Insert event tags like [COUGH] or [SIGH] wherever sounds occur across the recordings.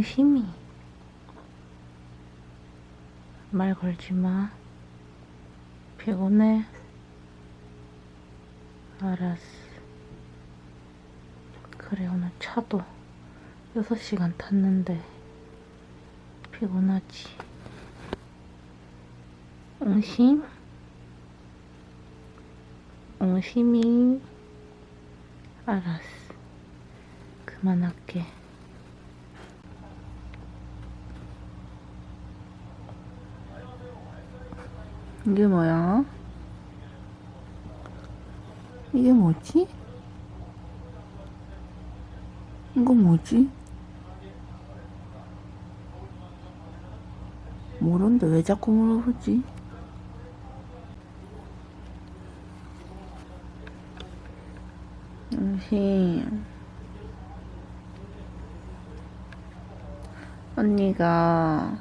옹심이. 말 걸지 마. 피곤해. 알았어. 그래, 오늘 차도 6시간 탔는데 피곤하지. 옹심? 옹심이. 알았어. 그만할게. 이게 뭐야? 이게 뭐지? 이거 뭐지? 모른데 왜 자꾸 물어보지? 음심 언니가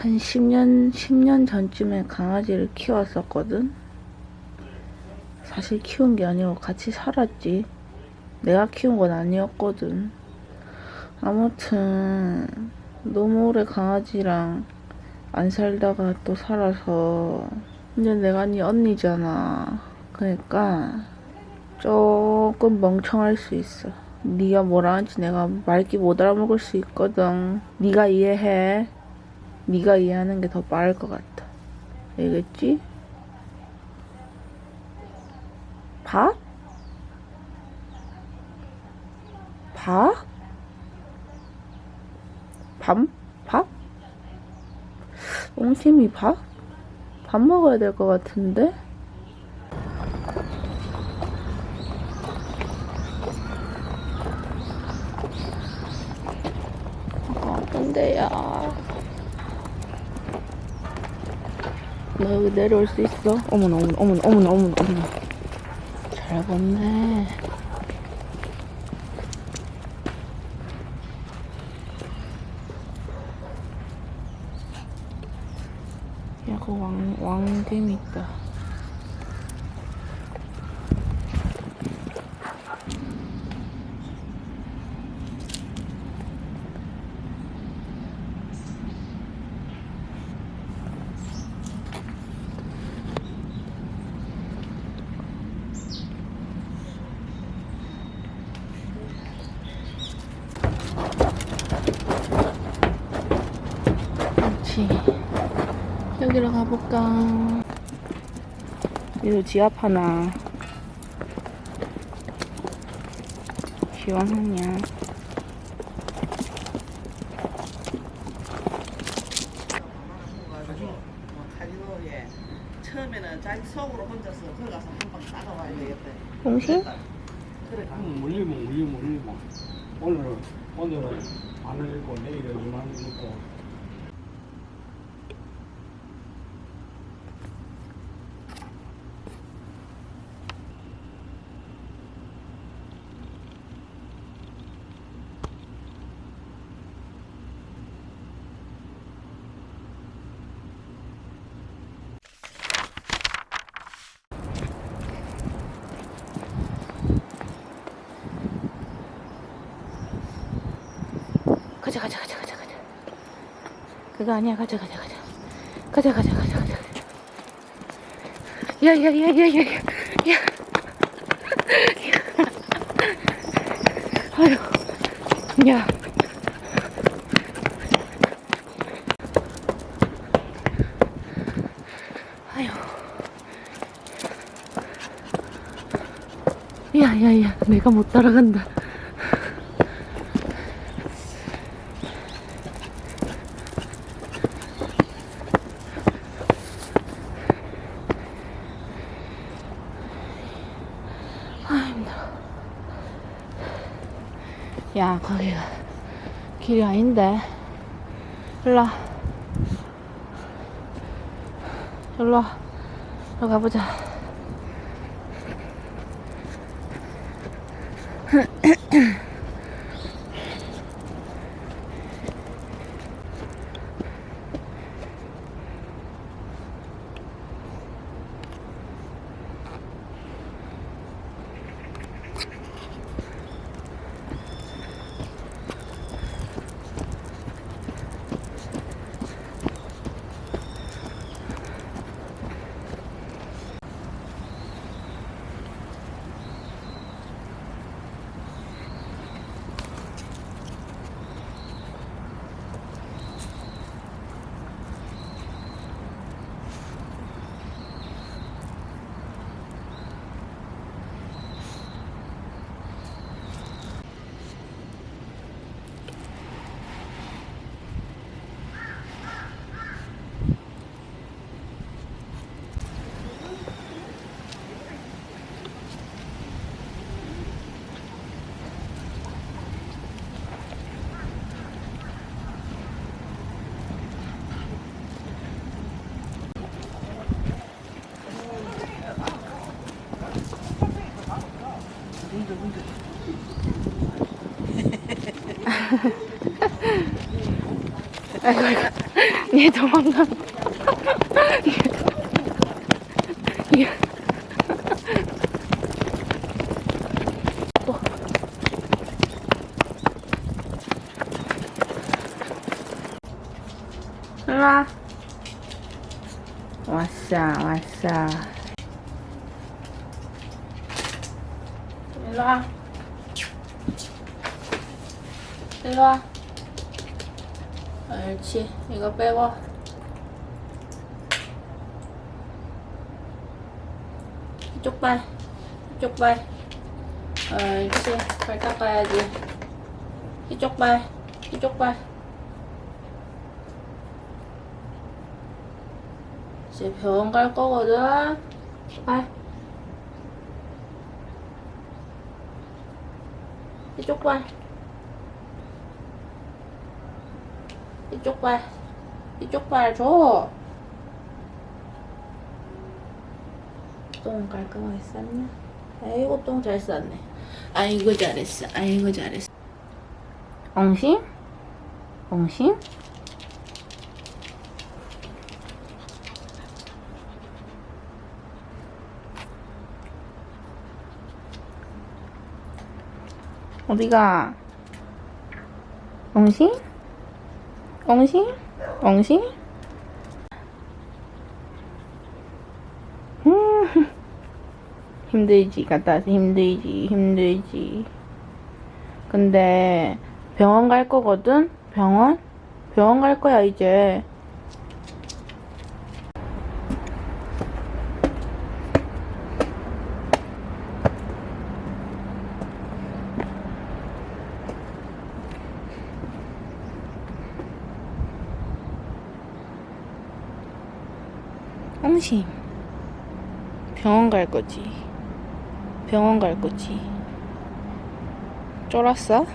한 10년, 10년 전쯤에 강아지를 키웠었거든? 사실 키운 게 아니고 같이 살았지. 내가 키운 건 아니었거든. 아무튼, 너무 오래 강아지랑 안 살다가 또 살아서, 이제 내가 네 언니잖아. 그러니까, 조금 멍청할 수 있어. 네가 뭐라 하는지 내가 말기 못 알아먹을 수 있거든. 네가 이해해. 네가 이해하는 게 더 빠를 것 같아. 알겠지? 밥? 밥? 밥? 밥? 옹심이 밥? 밥 먹어야 될 것 같은데? 어, 근데야. 너 여기 내려올 수 있어? 어머나, 어머나, 어머나, 어머나, 어머나, 어머나. 잘 봤네. 야, 그 왕, 왕개미 있다. 그렇지. 여기로 가볼까? 여기 지압 하나. 시원하냐? 처음에는 자기 속으로 혼자서 거기 가서 한방 따라와야 되겠다. 홍신? 그래 물리면 물리면 물리면 오늘은 오늘은 만원 읽고 내일은 이만 원 읽고 가자, 가자, 가자, 가자, 가자. 그거 아니야, 가자, 가자, 가자. 가자, 가자, 가자, 가자. 야, 야, 야, 야, 야, 야. 야. 아유, 야. 아유. 야, 야, 야, 내가 못 따라간다. 야, 거기가 길이 아닌데. 일로 와. 일로 와. 일로 가보자. 아이고 아이고 얘 도망가. 얘 일로와. 왔어 왔어. 일로 와. 옳지. 이거 빼고. 이쪽 발. 이쪽 발. 옳지. 발 닦아야지. 이쪽 발. 이쪽 발. 이제 병원 갈 거거든. 발. 이쪽 발. 이쪽 발. 이쪽 발 줘. 똥 깔끔하게 쌌냐? 아이고 똥 잘 쌌네. 아이고 잘했어. 아이고 잘했어. 엉심? 엉심? 어디가? 엉심? 엉심? 엉심? 음, [LAUGHS] 힘들지, 갔다 와서 힘들지, 힘들지. 근데 병원 갈 거거든? 병원? 병원 갈 거야, 이제. 엉심. 병원 갈 거지. 병원 갈 거지. 쫄았어?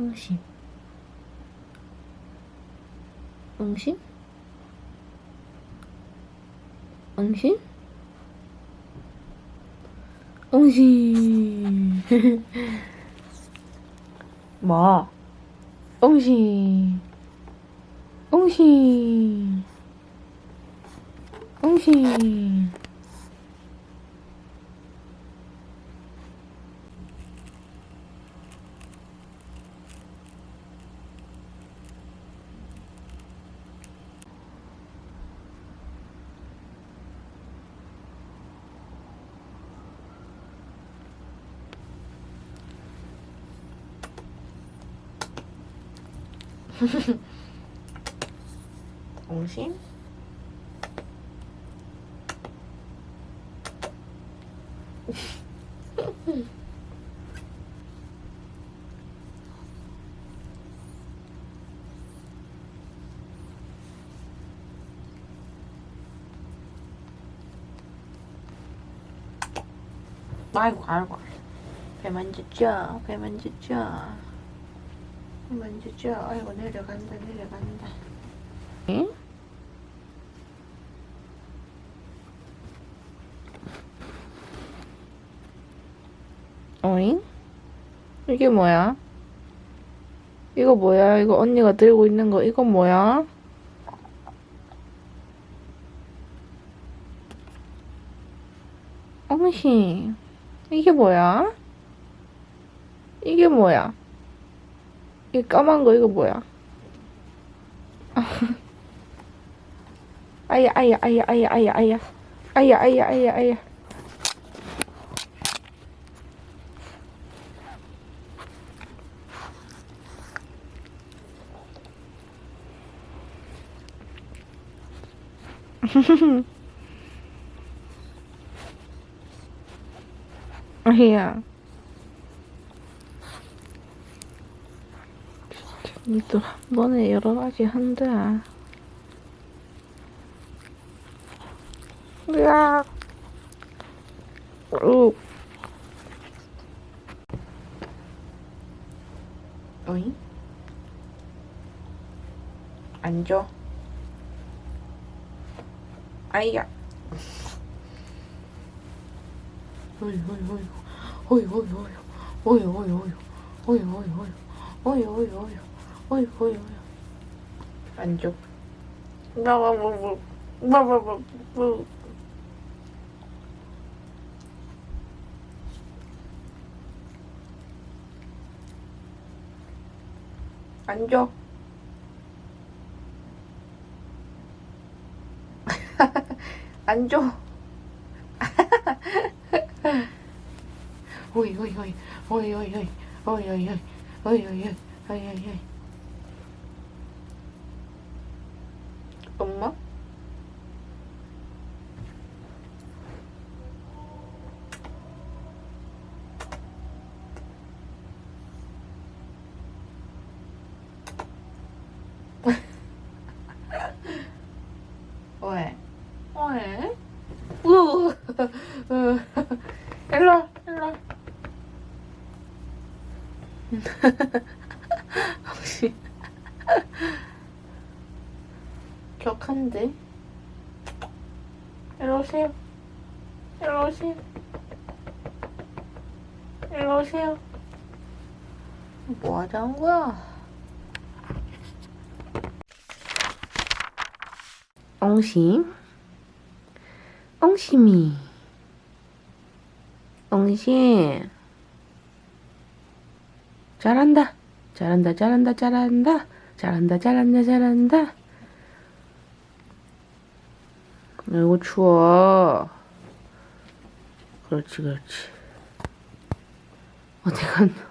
엉심. 엉심? 엉심? 엉심. 뭐? 엉심. 엉심. 엉심. 옹심? 아이고 아이고. 배 만졌죠? 배 만졌죠 배 만졌죠 아이고 내려간다 내려간다 응? 어잉? 이게 뭐야? 이거 뭐야? 이거 언니가 들고 있는 거 이거 뭐야? 엉신 이게 뭐야? 이게 뭐야? 이 까만 거 이거 뭐야? 아야 아야 아야 아야 아야 아야. 아야 아야 아야 아야. [LAUGHS] 아야 또 한 번에 여러 가지 한다. 으악. 우. 어이? 앉아. 아이야. 어이, 어이, 어이. 어이, 어이, 어이. 어이, 어이, 어이. 어이, 어이, 어이. 어이, 어이, 어이. 어이, 어이, 어이. 나와보고. 나와보고. 앉아. 앉아. 오이 오이 오이 오이 오이 오이 오이 오이 오이 오이 오이 오이 오이 오이 오이 엄마? 왜? 왜? 우 일로 일로 혹시 격한데? 일로 오세요. 일로 오세요. 일로 오세요. 뭐 하자는 거야? 엉심? 엉심이. 엉심 잘한다. 잘한다 잘한다 잘한다. 잘한다 잘한다 잘한다. 아이고 추워. 그렇지 그렇지. 어디 갔나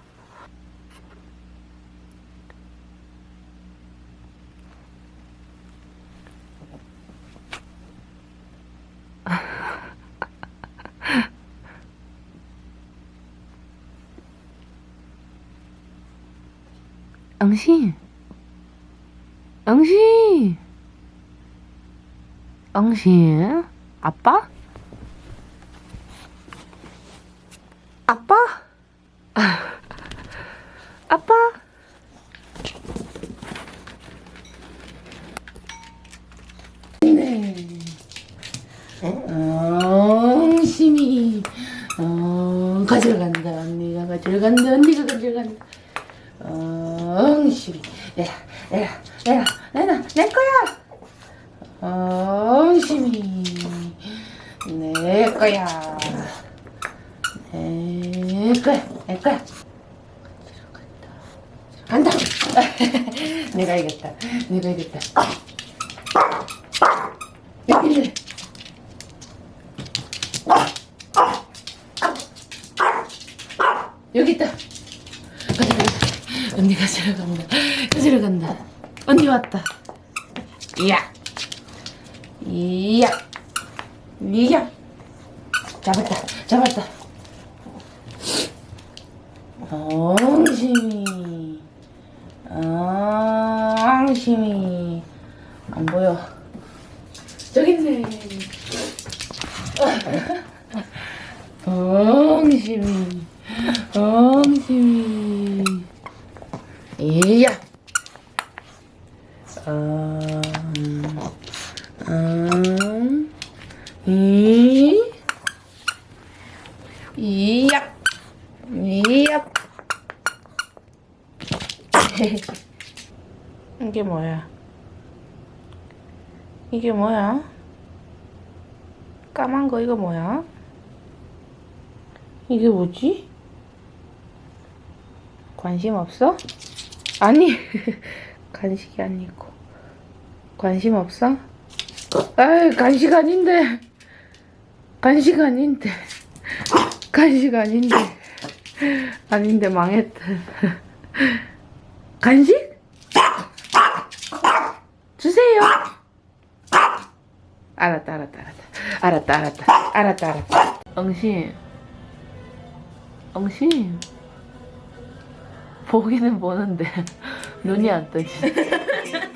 엉신 엉신 엉신 아빠? 아빠? [LAUGHS] 아빠? 네. 엉심이 어, 가져간다 언니가 가져간다 언니가 가져간다 엉심이. 내라 내라 내라 내놔 내 거야! 엉심이. 내 거야. 내 거야 내 거야. 간다. [LAUGHS] 내가 이겼다. 내가 이겼다. 여기를. 여기 있다 언니가 들어간다 가져간다 언니 왔다. 이야. 이야. 이야. 잡았다. 잡았다. 엉심이. 엉심이. 안 보여. 저기 있네. 엉심이. 엉심이. 이야. 음, 음, 이, 이야, 이야. [LAUGHS] 이게 뭐야? 이게 뭐야? 까만 거 이거 뭐야? 이게 뭐지? 관심 없어? 아니 [LAUGHS] 간식이 아니고. 관심 없어? 아이 간식 아닌데. 간식 아닌데. 간식 아닌데. 아닌데 망했다. 간식? 주세요. 알았다 알았다 알았다. 알았다 알았다. 알았다 알았다. 엉심. 엉심 보기는 보는데 눈이 안 뜨지. [LAUGHS]